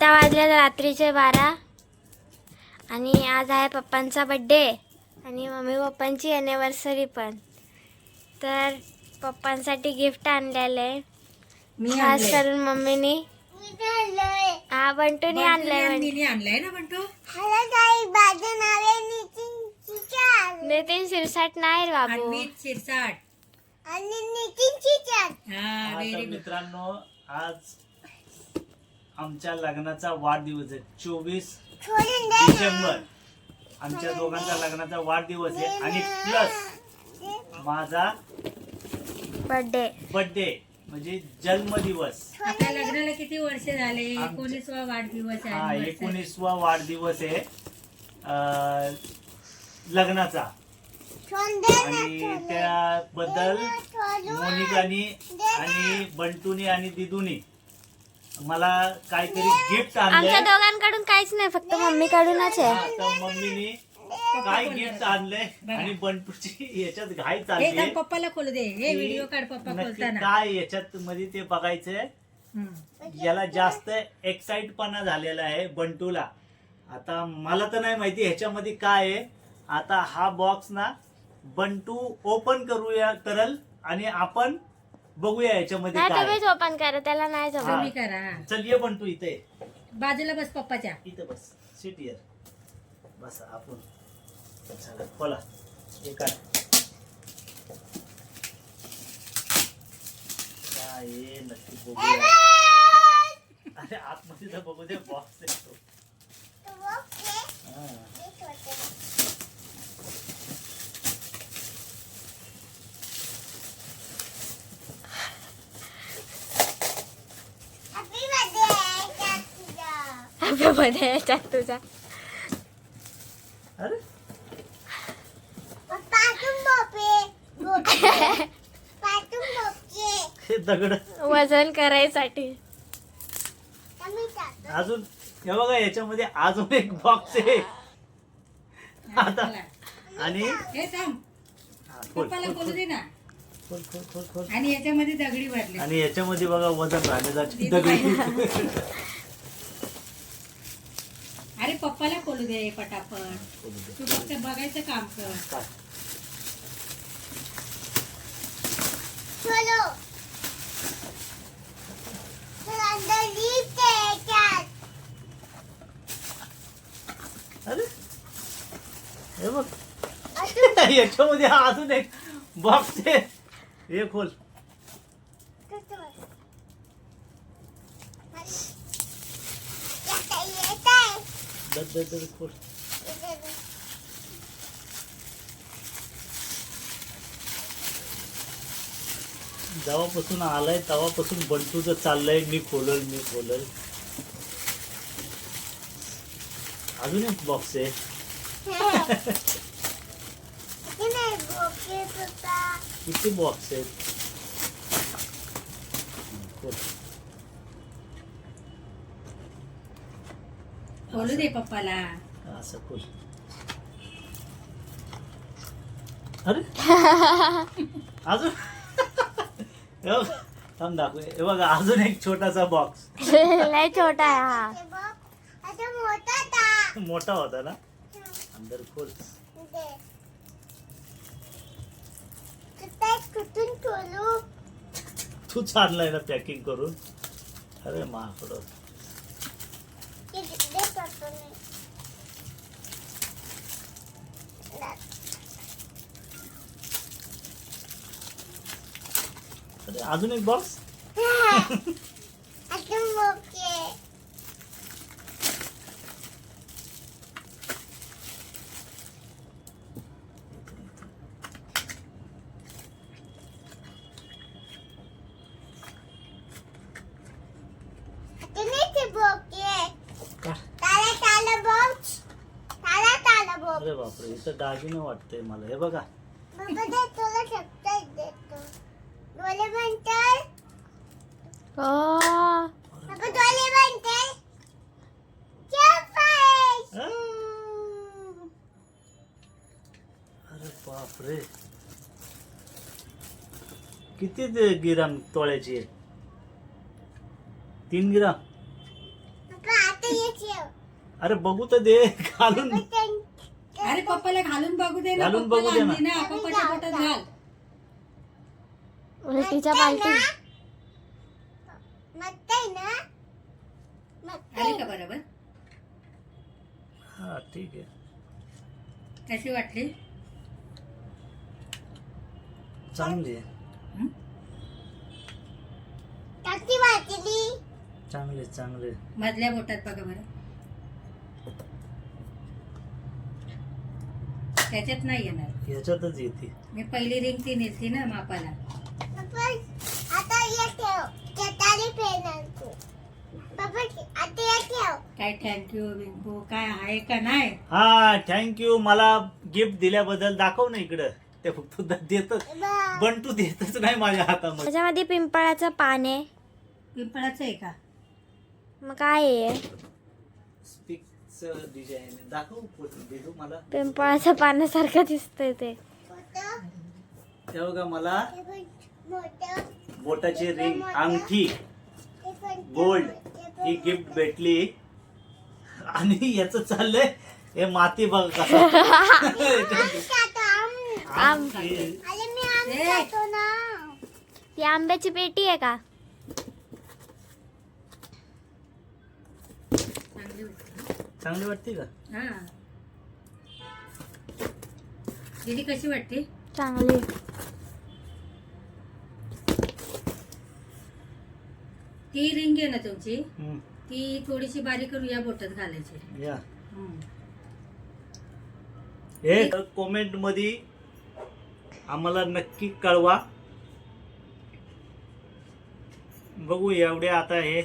आता वाजले रात्रीचे बारा. आणि आज आहे पप्पांचा बड्डे आणि मम्मी पप्पांची अॅनिव्हर्सरी पण. तर पप्पांसाठी गिफ्ट आणलेलं आहे. मी खास. करून मम्मीनी. हा बंटूनी आणलंय नितीन शिरसाट नाही रे बाबू. शिरसाट. मित्रांनो आज आमच्या लग्नाचा वाढदिवस आहे. चोवीस डिसेंबर. आमच्या दोघांचा लग्नाचा वाढदिवस आहे. आणि प्लस माझा बड्डे बर्थडे म्हणजे जन्मदिवस. आपल्या लग्नाला किती वर्ष झाले? एकोणीसवा वाढदिवस हा आहे एकोणीसवा वाढदिवस आहे. अं, लग्नाचा. आणि त्याबद्दल मोनिकानी आणि बंटूनी आणि दिदूनी मला काहीतरी गिफ्ट आमच्या आणलंय दोघांकडून काहीच नाही फक्त मम्मीकडूनच आहे. हा, तर मम्मीनी काय गिफ्ट आणलंय आणि बंटूची याच्यात घाई हे चालली. पप्पाला खोलू दे. हे व्हिडिओ काढ पप्पा नक्की खोलताना. काय याच्यात मध्ये ते बघायचंय. हम्म. याला जास्त एक्साइटपणा झालेला आहे बंटूला. आता मला तर नाही माहिती ह्याच्यामध्ये काय आहे. आता हा बॉक्स ना बंटू ओपन करूया करल आणि आपण बघूया याच्यामध्ये नाही काय तुम्हीच. ओपन करा त्याला नाही जमत हा. तुम्ही करा. हा. चल ये बंटू इथे. बाजूला बस पप्पाच्या. इथं बस. सीट इयर बस आपण. चला बोला हे काय काय आहे नक्की बघूया. अरे आतमध्ये तर बघू दे बॉक्स आहे तो हा. आपल्या मध्ये याच्यात तुझा हे दगड. वजन करायसाठी. अजून हे बघा याच्यामध्ये अजून एक बॉक्स आहे. आता. आणि? हे थांब. हा, खोल, पप्पाला खोल, खोलू खोल, दे ना. खोल, खोल, खोल, खोल. आणि याच्यामध्ये दगडी भरले. आणि याच्यामध्ये बघा वजन राहण्यासाठी दिदू दगड. पप्पाला खोलू दे पटापट. तू फक्त बघायचं काम कर. काय? अरे? हे बघ. याच्यामध्ये अजून एक बॉक्स आहे. हे खोल. खोल जेव्हापासून आलाय तेव्हापासून बंटूचं चाललंय मी खोलल मी खोलल. अजून एक बॉक्स आहे. किती बॉक्स आहेत? खोल. खोलू दे पप्पाला असं खोल अरे. अजून? हे बघ, थांब दाखव. हे बघा अजून एक छोटासा बॉक्स लय छोटा आहे हा. मोठा होता. ना? अंदर खोल. कुठून खोलू? तू चाललाय ना पॅकिंग करून. अरे महाकडं अरे अजून एक बॉक्स का अरे बापरे इथं दागिनं वाटतंय मला. हे बघा. आ! अरे बापरे. किती ते गिराम तोळ्याची? आहे तीन गिराम? अरे बघू तर दे घालून अरे पप्पाला घालून बघू दे ना घालून पप्पाला बघू दे ना. आणली ना पप्पाच्या पोटात घाल. उलटीच्या पालटी आली का बरोबर? हा ठीक आहे. कशी वाटली? चांगली आहे. हं? चांगले चांगले मधल्या बोटात बघा बरं. त्याच्यात नाही येणार. ह्याच्यातच येते. मी पहिली रिंग ती नेलती ना मापाला. काय थँक्यू बिंकू? काय आहे का नाही? हा थँक्यू मला गिफ्ट दिल्याबद्दल दाखव ना इकडं. ते फक्त देतच बंटू देतच नाही माझ्या हातामध्ये. त्याच्यामध्ये पिंपळाचं पान आहे. पिंपळाचं आहे का? मग काय आहे? डिझाईन दाखव देतो मला. पिंपळाचं पानासारखं दिसतंय ते. बघा मला. बोटाची रिंग अंगठी गोल्ड ही गिफ्ट भेटली. आणि याच चाललंय हे माती बघ कसं. आम ती आंब्याची पेटी आहे का? चांगली वाटते का? हा. दीदी कशी वाटते? चांगली. ती रिंग आहे ना तुमची? हम्म, ती थोडीशी बारीक करून या बोटात घालायची. या. हं. हे कमेंटमध्ये आम्हाला नक्की कळवा. बघू एवढे आता हे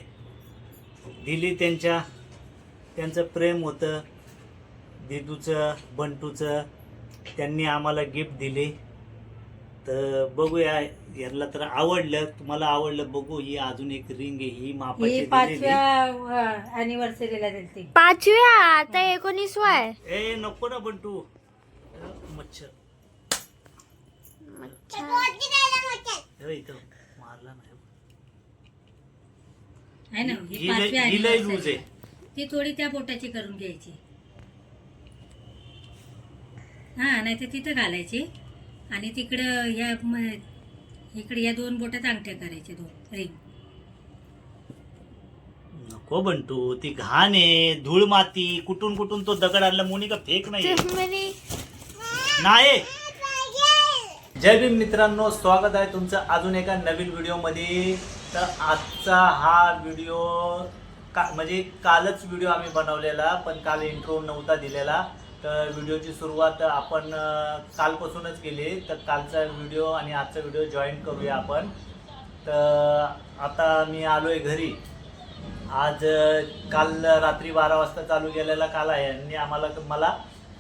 दिली त्यांच्या त्यांचं प्रेम होतं दिदूचं बंटूचं त्यांनी आम्हाला गिफ्ट दिले. तर बघूया यांना तर आवडलं तुम्हाला आवडलं बघू ही अजून एक रिंग आहे ही मापाची ही दिलेली. पाचव्या अॅनिव्हर्सरीला दिलती. पाचव्या? आता एकोणीसवा आहे ए नको ना बंटू. मच्छर. हे इथं मारला नाही. आहे ना ही पाचवी लूज anniversary. ती थोडी त्या बोटाची करून घ्यायची. हा नाही तर तिथं घालायची आणि तिकडं या म- इकडे या दोन बोटात अंगठ्या करायच्या दोन रिंग. नको बंटू ती घाण आहे धूळ माती कुठून कुठून तो दगड आणला मोनिका फेक नाही नाही. जय भीम मित्रांनो स्वागत आहे तुमचं अजून एका नवीन व्हिडिओमध्ये तर आजचा हा व्हिडिओ का म्हणजे कालच व्हिडिओ आम्ही बनवलेला पण काल इंट्रो नव्हता दिलेला. तर व्हिडिओची सुरुवात आपण कालपासूनच केली. तर कालचा व्हिडिओ आणि आजचा व्हिडिओ जॉईन करूया आपण. तर आता मी आलो आहे घरी. आज काल रात्री बारा वाजता चालू केलेला काल आहे. आणि आम्हाला मला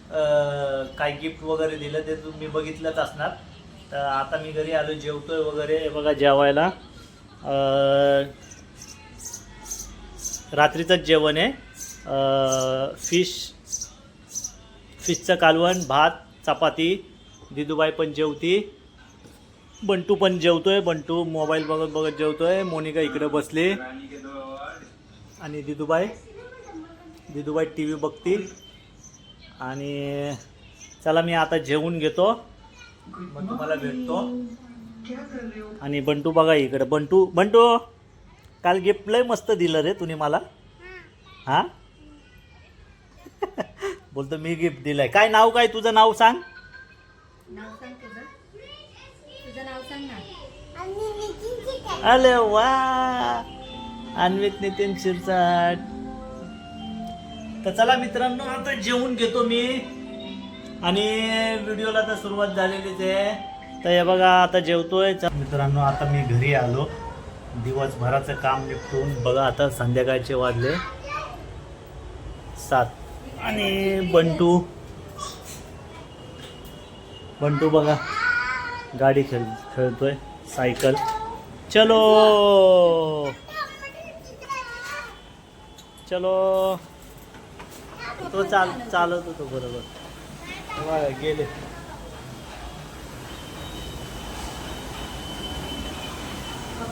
काय काही गिफ्ट वगैरे दिलं ते तुम्ही बघितलंच असणार. तर आता मी घरी आलो जेवतोय वगैरे. बघा जेवायला. रात्रीचंच जेवण आहे. फिश फिशचं कालवण भात चपाती दिदूबाई पण जेवती. बंटू पण जेवतो आहे बंटू मोबाईल बघत बघत जेवतो आहे मोनिका इकडे बसली. आणि दिदूबाई दिदूबाई टी व्ही बघतील आणि चला मी आता जेवून घेतो. मग तुम्हाला भेटतो. आणि बंटू बघा इकडे. बंटू बंटू! काल गिफ्ट लय मस्त दिलं रे तुम्ही मला. हा? बोलतो मी गिफ्ट दिलंय. काय नाव काय? तुझं नाव सांग. नाव सांग तुझं. तुझं नाव सांग ना. अरे वा. अन्वित नितीन शिरसाट. तर चला मित्रांनो आता जेवून घेतो मी. आणि व्हिडिओला तर सुरुवात झालेलीच आहे. तर हे बघा आता जेवतोय. मित्रांनो आता मी घरी आलो. दिवसभराचं काम निपटून बघा आता संध्याकाळचे वाजले. सात. आणि बंटू. बंटू बघा. गाडी खेळ खेळतोय. सायकल. चलो. चलो. तो चाल चालत होतो बरोबर. गेले.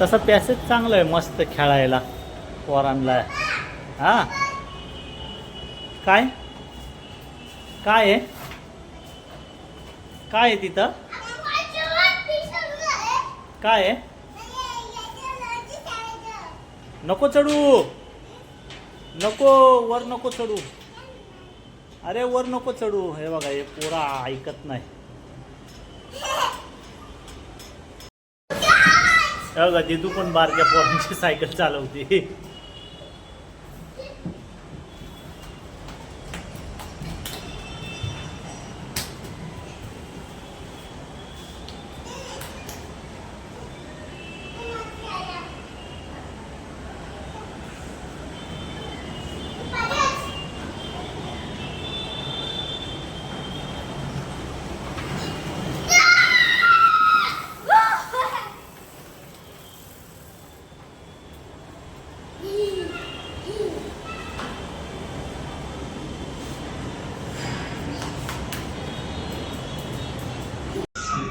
तसं पॅसेज चांगलं आहे मस्त खेळायला पोरांना हा? काय? काय आहे? काय आहे तिथं? काय आहे? नको चढू. नको वर नको चढू. अरे वर नको चढू. हे बघा हे पोरा ऐकत नाही हे बघा दिदू पण बारक्या पोरांची सायकल चालवते.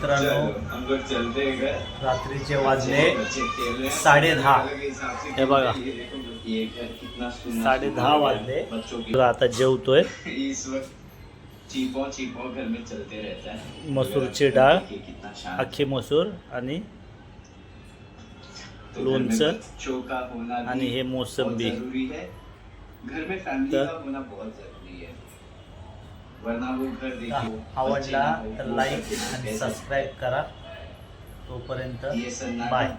मित्रांनो रात्रीचे वाजले साडे दहा। हे बघा. साडे दहा वाजले तर आता जेवतोय मसूरची डाळ अख्खी मसूर आणि घर में लोणचं का होना आणि हे बहुत मोसंबी जरूरी है तर- आवडला तर लाईक आणि सबस्क्राईब करा. तोपर्यंत बाय